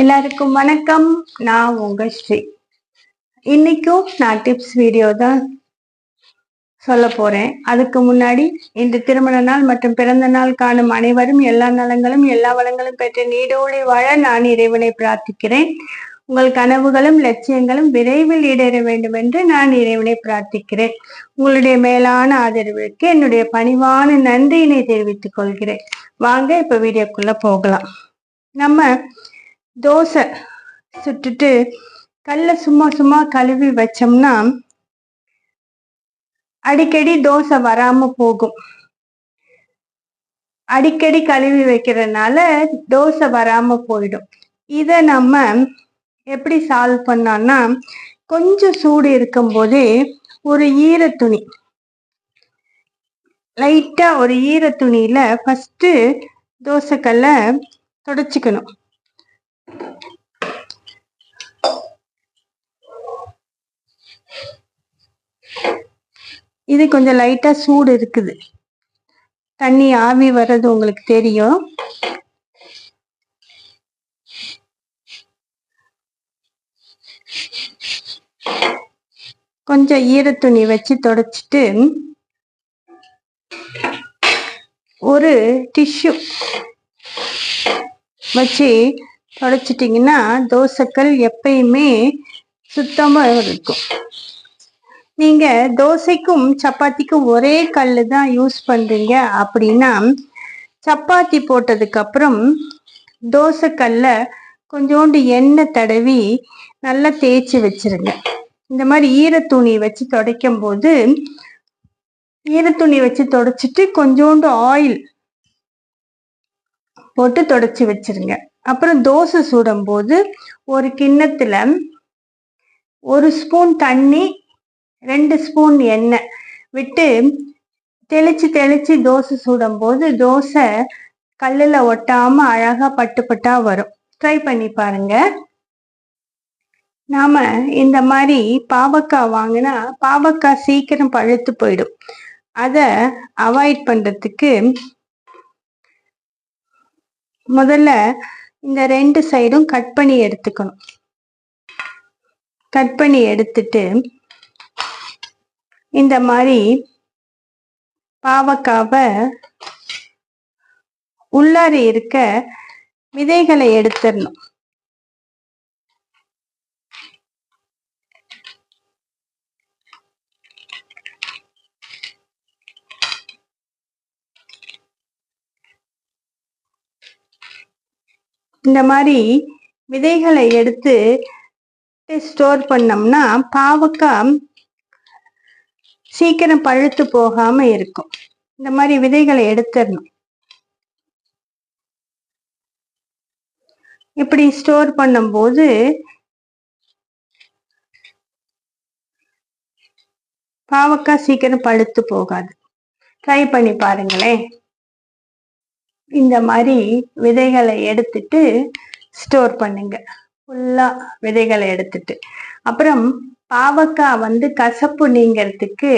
எல்லாருக்கும் வணக்கம். நான் உங்க ஸ்ரீ. இன்னைக்கும் நான் டிப்ஸ் வீடியோ தான் சொல்ல போறேன். அதுக்கு முன்னாடி இந்த திருமண நாள் மற்றும் பிறந்த நாள் காணும் அனைவரும் எல்லா நலங்களும் எல்லா வளங்களும் பெற்று நீடோழி வாழ நான் இறைவனை பிரார்த்திக்கிறேன். உங்கள் கனவுகளும் லட்சியங்களும் விரைவில் ஈடேற வேண்டும் என்று நான் இறைவனை பிரார்த்திக்கிறேன். உங்களுடைய மேலான ஆதரவிற்கு என்னுடைய பணிவான நன்றியினை தெரிவித்துக் கொள்கிறேன். வாங்க இப்ப வீடியோக்குள்ள போகலாம். நம்ம தோசை சுட்டுட்டு கல்ல சும்மா சும்மா கழுவி வச்சோம்னா அடிக்கடி தோசை வராம போகும். அடிக்கடி கழுவி வைக்கிறதுனால தோசை வராம போயிடும். இத நம்ம எப்படி சால்வ் பண்ணோம்னா கொஞ்சம் சூடு இருக்கும்போதே ஒரு ஈர துணி லைட்டா ஒரு ஈர துணியில ஃபஸ்ட்டு தோசைக்கல்ல தொடச்சிக்கணும். இது கொஞ்சம் லைட்டா சூடு இருக்குது. தண்ணி ஆவி வர்றது உங்களுக்கு தெரியும். கொஞ்சம் ஈரத்துணி வச்சு தொடச்சிட்டு ஒரு டிஷ்யூ வச்சு தொடச்சிட்டிங்கன்னா தோசைக்கல் எப்பயுமே சுத்தமா இருக்கும். நீங்க தோசைக்கும் சப்பாத்திக்கும் ஒரே கல் தான் யூஸ் பண்றீங்க அப்படின்னா சப்பாத்தி போட்டதுக்கு அப்புறம் தோசைக்கல்ல கொஞ்சோண்டு எண்ணெய் தடவி நல்லா தேய்ச்சி வச்சிருங்க. இந்த மாதிரி ஈரத்துணி வச்சு துடைக்கும் போது ஈரத்துணி வச்சு தொடச்சிட்டு கொஞ்சோண்டு ஆயில் போட்டு தொடச்சி வச்சிருங்க. அப்புறம் தோசை சுடும் போது ஒரு கிண்ணத்துல ஒரு ஸ்பூன் தண்ணி ரெண்டு ஸ்பூன் எண்ணெய் விட்டு தெளிச்சு தெளிச்சு தோசை சுடும்போது தோசை கல்லுல ஒட்டாம அழகா பட்டு பட்டா வரும். ட்ரை பண்ணி பாருங்க. நாம இந்த மாதிரி பாவக்காய் வாங்கினா பாவக்காய் சீக்கிரம் பழுத்து போயிடும். அதை அவாய்ட் பண்றதுக்கு முதல்ல இந்த ரெண்டு சைடும் கட் பண்ணி எடுத்துக்கணும். கட் பண்ணி எடுத்துட்டு இந்த மாதிரி பாவக்காவை உள்ளார இருக்க விதைகளை எடுத்துடணும். இந்த மாதிரி விதைகளை எடுத்து ஸ்டோர் பண்ணோம்னா பாவக்காய் சீக்கிரம் பழுத்து போகாம இருக்கும். இந்த மாதிரி விதைகளை எடுத்துடணும். இப்படி ஸ்டோர் பண்ணும்போது பாவக்காய் சீக்கிரம் பழுத்து போகாது. ட்ரை பண்ணி பாருங்களேன். இந்த மாதிரி விதைகளை எடுத்துட்டு ஸ்டோர் பண்ணுங்க. ஃபுல்லா விதைகளை எடுத்துட்டு. அப்புறம் பாவக்காய் வந்து கசப்பு நீங்கிறதுக்கு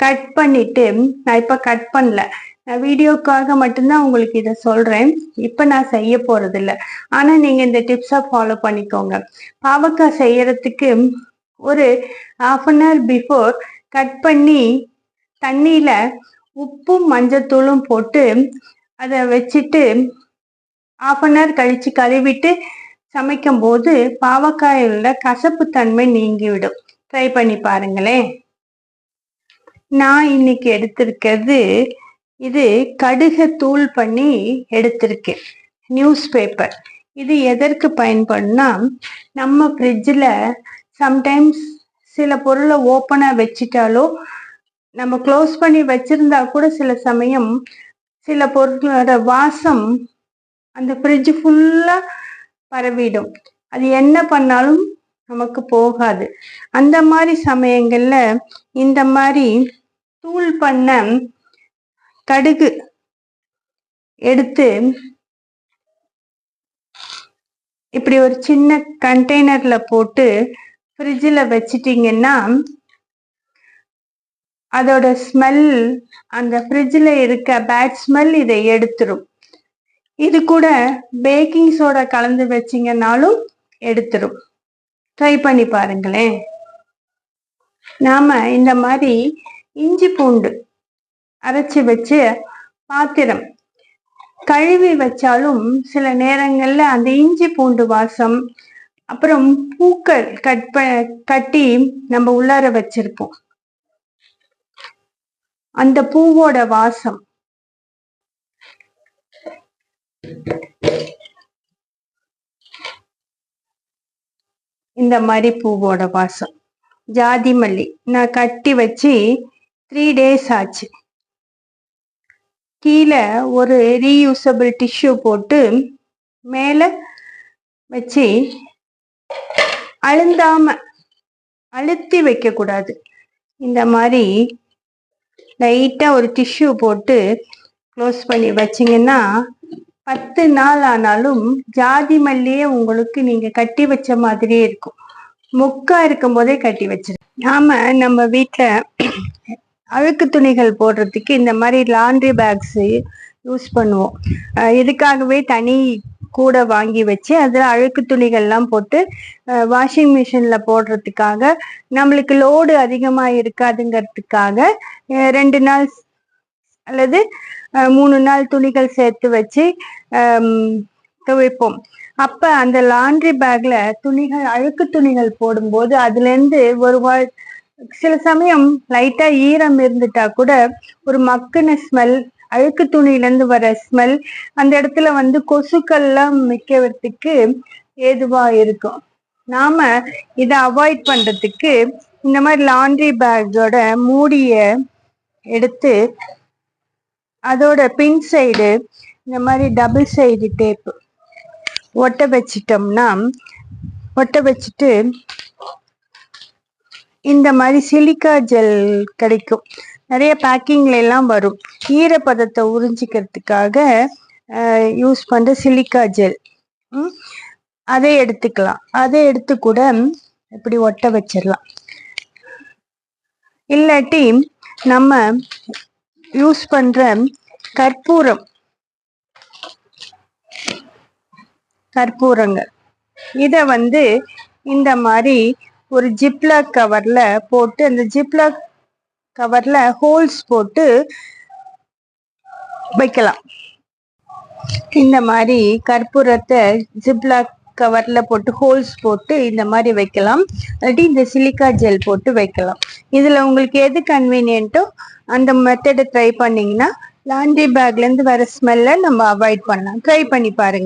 கட் பண்ணிட்டு நான் இப்ப கட் பண்ணல. நான் வீடியோக்காக மட்டும்தான் உங்களுக்கு இதை சொல்றேன். இப்ப நான் செய்ய போறது இல்லை ஆனா நீங்க இந்த டிப்ஸை ஃபாலோ பண்ணிக்கோங்க. பாவக்காய் செய்யறதுக்கு ஒரு half an hour before cut பண்ணி தண்ணியில உப்பும் மஞ்சத்தூளும் போட்டு அதை வச்சுட்டு ஹாஃப் அன் ஹவர் கழிச்சு கழுவிட்டு சமைக்கும் போது பாவக்காயில் கசப்பு தன்மை நீங்கிவிடும். ட்ரை பண்ணி பாருங்களேன் நான் இன்னைக்கு எடுத்திருக்கிறது இது கடுகை தூள் பண்ணி எடுத்திருக்கேன். நியூஸ் பேப்பர் இது எதற்கு பயன்படும்னா நம்ம ஃப்ரிட்ஜில் சம்டைம்ஸ் சில பொருளை ஓப்பனாக வச்சிட்டாலோ நம்ம க்ளோஸ் பண்ணி வச்சிருந்தா கூட சில சமயம் சில பொருளோட வாசம் அந்த ஃப்ரிட்ஜ் ஃபுல்லாக பரவிடும். அது என்ன பண்ணாலும் நமக்கு போகாது. அந்த மாதிரி சமயங்கள்ல இந்த மாதிரி தூள் பண்ண கடுகு எடுத்து இப்படி ஒரு சின்ன கண்டெய்னர்ல போட்டு ஃப்ரிட்ஜில் வச்சிட்டிங்கன்னா அதோட ஸ்மெல் அந்த ஃப்ரிட்ஜில் இருக்க பேட் ஸ்மெல் இதை எடுத்துரும். இது கூட பேக்கிங் சோடா கலந்து வச்சிங்கனாலும் எடுத்துரும். ட்ரை பண்ணி பாருங்களேன். நாம இந்த மாதிரி இஞ்சி பூண்டு அரைச்சி வச்சு பாத்திரம் கழுவி வச்சாலும் சில நேரங்களில் அந்த இஞ்சி பூண்டு வாசம் அப்புறம் பூக்கள் கட் கட்டி நம்ம உள்ளார வச்சிருப்போம். அந்த பூவோட வாசம் இந்த மாதிரி பூவோட வாசம். ஜாதி மல்லி. நான் கட்டி வச்சு த்ரீ டேஸ் ஆச்சு. கீழே ஒரு ரீயூசபிள் டிஷ்யூ போட்டு மேலே வச்சு அழுந்தாம அழுத்தி வைக்கக்கூடாது. இந்த மாதிரி லைட்டாக ஒரு டிஷ்யூ போட்டு க்ளோஸ் பண்ணி வச்சிங்கன்னா பத்து நாள் ஆனாலும் ஜாதி மல்லியே உங்களுக்கு நீங்க கட்டி வச்ச மாதிரியே இருக்கும். முக்கா இருக்கும் போதே கட்டி வச்சிரு. நாம நம்ம வீட்டுல அழுக்கு துணிகள் போடுறதுக்கு இந்த மாதிரி லாண்ட்ரி பேக்ஸ் யூஸ் பண்ணுவோம். இதுக்காகவே தனி கூட வாங்கி வச்சு அதில் அழுக்கு துணிகள்லாம் போட்டு வாஷிங் மிஷினில் போடுறதுக்காக நம்மளுக்கு லோடு அதிகமாக இருக்காதுங்கிறதுக்காக ரெண்டு நாள் அல்லது மூணு நாள் துணிகள் சேர்த்து வச்சு துவைப்போம். அப்ப அந்த லாண்ட்ரி பேக்ல துணிகள் அழுக்கு துணிகள் போடும்போது அதுல இருந்து ஒரு சில சமயம் லைட்டா ஈரம் இருந்துட்டா கூட ஒரு மக்குன ஸ்மெல் அழுக்கு துணியிலேருந்து வர ஸ்மெல் அந்த இடத்துல வந்து கொசுக்கள்லாம் மிக்கிறதுக்கு ஏதுவா இருக்கும். நாம இதை அவாய்ட் பண்றதுக்கு இந்த மாதிரி லாண்ட்ரி பேக்கோட மூடிய எடுத்து அதோட பின் சைடு இந்த மாதிரி டபுள் சைடு டேப்பு ஒட்ட வச்சிட்டோம்னா ஒட்ட வச்சுட்டு இந்த மாதிரி சிலிக்கா ஜெல் கிடைக்கும். நிறைய பேக்கிங்ல எல்லாம் வரும். ஈரப்பதத்தை உறிஞ்சிக்கிறதுக்காக யூஸ் பண்ற சிலிக்கா ஜெல் அதை எடுத்துக்கலாம். அதை எடுத்து கூட இப்படி ஒட்ட வச்சிடலாம். இல்லாட்டி நம்ம யூஸ் பண்ற கற்பூரம். கற்பூரங்கள் இத வந்து இந்த மாதிரி ஒரு ஜிப்லாக் கவர்ல போட்டு அந்த ஜிப்லாக் கவர்ல ஹோல்ஸ் போட்டு வைக்கலாம். இந்த மாதிரி கற்பூரத்தை ஜிப்லாக் கவர்ல போட்டு ஹோல்ஸ் போட்டு இந்த மாதிரி வைக்கலாம். இல்லாட்டி இந்த சிலிக்கா ஜெல் போட்டு வைக்கலாம். இதுல உங்களுக்கு எது கன்வீனியன்ட்டோ அந்த மெத்தடை ட்ரை பண்ணீங்கன்னா லாண்ட்ரி பேக்ல இருந்து வர ஸ்மெல்ல நம்ம அவாய்ட் பண்ணலாம். ட்ரை பண்ணி பாருங்க.